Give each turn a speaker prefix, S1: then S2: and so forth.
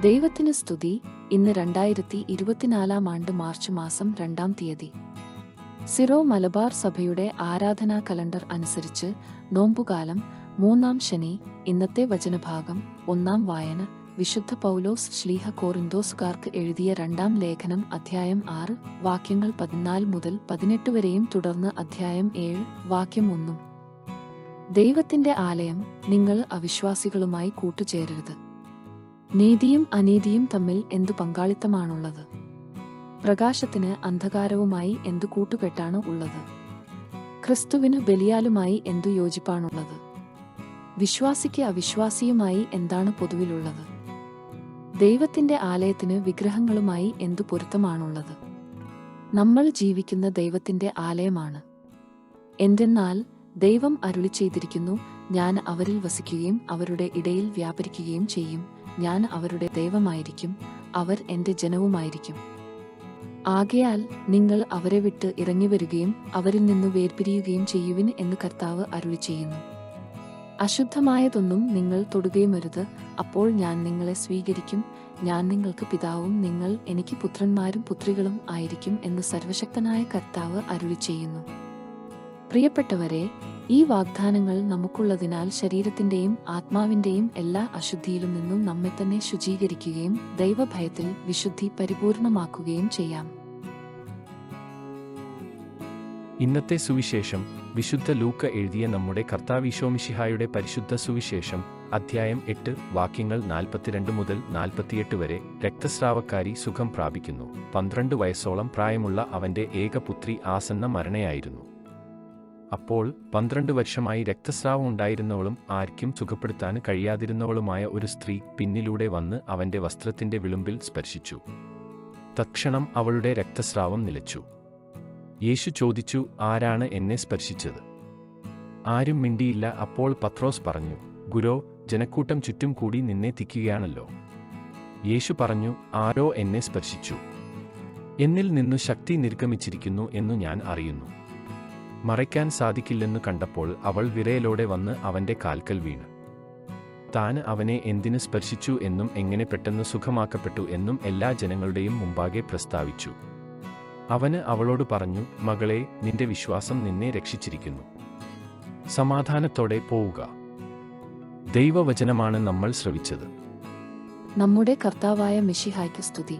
S1: ദൈവത്തിന് സ്തുതി. ഇന്ന് രണ്ടായിരത്തി ഇരുപത്തിനാലാം ആണ്ട് മാർച്ച് മാസം രണ്ടാം തീയതി. സിറോ മലബാർ സഭയുടെ ആരാധനാ കലണ്ടർ അനുസരിച്ച് നോമ്പുകാലം മൂന്നാം ശനി ഇന്നത്തെ വചനഭാഗം ഒന്നാം വായന വിശുദ്ധ പൗലോസ് ശ്ലീഹ കോറിന്തോസുകാർക്ക് എഴുതിയ രണ്ടാം ലേഖനം അധ്യായം ആറ് വാക്യങ്ങൾ പതിനാല് മുതൽ പതിനെട്ട് വരെയും തുടർന്ന് അധ്യായം ഏഴ് വാക്യം ഒന്നും. ദൈവത്തിന്റെ ആലയം നിങ്ങൾ അവിശ്വാസികളുമായി കൂട്ടുചേരരുത്. നീതിയും അനീതിയും തമ്മിൽ എന്തു പങ്കാളിത്തമാണുള്ളത്? പ്രകാശത്തിന് അന്ധകാരവുമായി എന്തു കൂട്ടുകെട്ടാണ് ഉള്ളത്? ക്രിസ്തുവിന് ബലിയാലുമായി എന്തു യോജിപ്പാണുള്ളത്? വിശ്വാസിക്ക് അവിശ്വാസിയുമായി എന്താണ് പൊതുവിലുള്ളത്? ദൈവത്തിന്റെ ആലയത്തിന് വിഗ്രഹങ്ങളുമായി എന്തു പൊരുത്തമാണുള്ളത്? നമ്മൾ ജീവിക്കുന്ന ദൈവത്തിന്റെ ആലയമാണ്. എന്തെന്നാൽ ദൈവം അരുളി ചെയ്തിരിക്കുന്നു ഞാൻ അവരിൽ വസിക്കുകയും അവരുടെ ഇടയിൽ വ്യാപരിക്കുകയും ചെയ്യും. ഞാൻ അവരുടെ ദൈവമായിരിക്കും അവർ എന്റെ ജനവുമായിരിക്കും. ആകയാൽ നിങ്ങൾ അവരെ വിട്ട് ഇറങ്ങി വരികയും അവരിൽ നിന്നു വേർപിരിയുകയും ചെയ്യുവിൻ എന്ന് കർത്താവ് അരുളി ചെയ്യുന്നു അശുദ്ധമായതൊന്നും നിങ്ങൾ തൊടുകയുമരുത് അപ്പോൾ ഞാൻ നിങ്ങളെ സ്വീകരിക്കും ഞാൻ നിങ്ങൾക്ക് പിതാവും നിങ്ങൾ എനിക്ക് പുത്രന്മാരും പുത്രികളും ആയിരിക്കും എന്ന് സർവശക്തനായ കർത്താവ് അരുളി ചെയ്യുന്നു പ്രിയപ്പെട്ടവരെ ഈ വാഗ്ദാനങ്ങൾ നമുക്കുള്ളതിനാൽ ശരീരത്തിന്റെയും ആത്മാവിന്റെയും എല്ലാ അശുദ്ധിയിലും നിന്നും നമ്മെ തന്നെ ശുചീകരിക്കുകയും ദൈവഭയത്തിൽ വിശുദ്ധി പരിപൂർണമാക്കുകയും ചെയ്യാം.
S2: ഇന്നത്തെ സുവിശേഷം വിശുദ്ധ ലൂക്ക എഴുതിയ നമ്മുടെ കർത്താവിശോമിഷിഹായുടെ പരിശുദ്ധ സുവിശേഷം അധ്യായം എട്ട് വാക്യങ്ങൾ നാൽപ്പത്തിരണ്ട് മുതൽ നാൽപ്പത്തിയെട്ട് വരെ രക്തസ്രാവക്കാരി സുഖം പ്രാപിക്കുന്നു. പന്ത്രണ്ട് വയസ്സോളം പ്രായമുള്ള അവന്റെ ഏകപുത്രി ആസന്ന മരണയായിരുന്നു. അപ്പോൾ പന്ത്രണ്ട് വർഷമായി രക്തസ്രാവം ഉണ്ടായിരുന്നവളും ആർക്കും സുഖപ്പെടുത്താൻ കഴിയാതിരുന്നവളുമായ ഒരു സ്ത്രീ പിന്നിലൂടെ വന്ന് അവന്റെ വസ്ത്രത്തിന്റെ വിളുമ്പിൽ സ്പർശിച്ചു. തക്ഷണം അവളുടെ രക്തസ്രാവം നിലച്ചു. യേശു ചോദിച്ചു ആരാണ് എന്നെ സ്പർശിച്ചത്? ആരും മിണ്ടിയില്ല. അപ്പോൾ പത്രോസ് പറഞ്ഞു ഗുരോ ജനക്കൂട്ടം ചുറ്റും കൂടി നിന്നെ തിക്കുകയാണല്ലോ. യേശു പറഞ്ഞു ആരോ എന്നെ സ്പർശിച്ചു. എന്നിൽ നിന്നു ശക്തി നിർഗമിച്ചിരിക്കുന്നു എന്നു ഞാൻ അറിയുന്നു. മറയ്ക്കാൻ സാധിക്കില്ലെന്നു കണ്ടപ്പോൾ അവൾ വിരയലോടെ വന്ന് അവന്റെ കാൽക്കൽ വീണു. താൻ അവനെ എന്തിനു സ്പർശിച്ചു എന്നും എങ്ങനെ പെട്ടെന്ന് സുഖമാക്കപ്പെട്ടു എന്നും എല്ലാ ജനങ്ങളുടെയും മുമ്പാകെ പ്രസ്താവിച്ചു. അവന് അവളോട് പറഞ്ഞു മകളെ നിന്റെ വിശ്വാസം നിന്നെ രക്ഷിച്ചിരിക്കുന്നു. സമാധാനത്തോടെ പോവുക. ദൈവവചനമാണ് നമ്മൾ ശ്രവിച്ചത്.
S1: നമ്മുടെ കർത്താവായ മിഷിഹായ്ക്ക് സ്തുതി.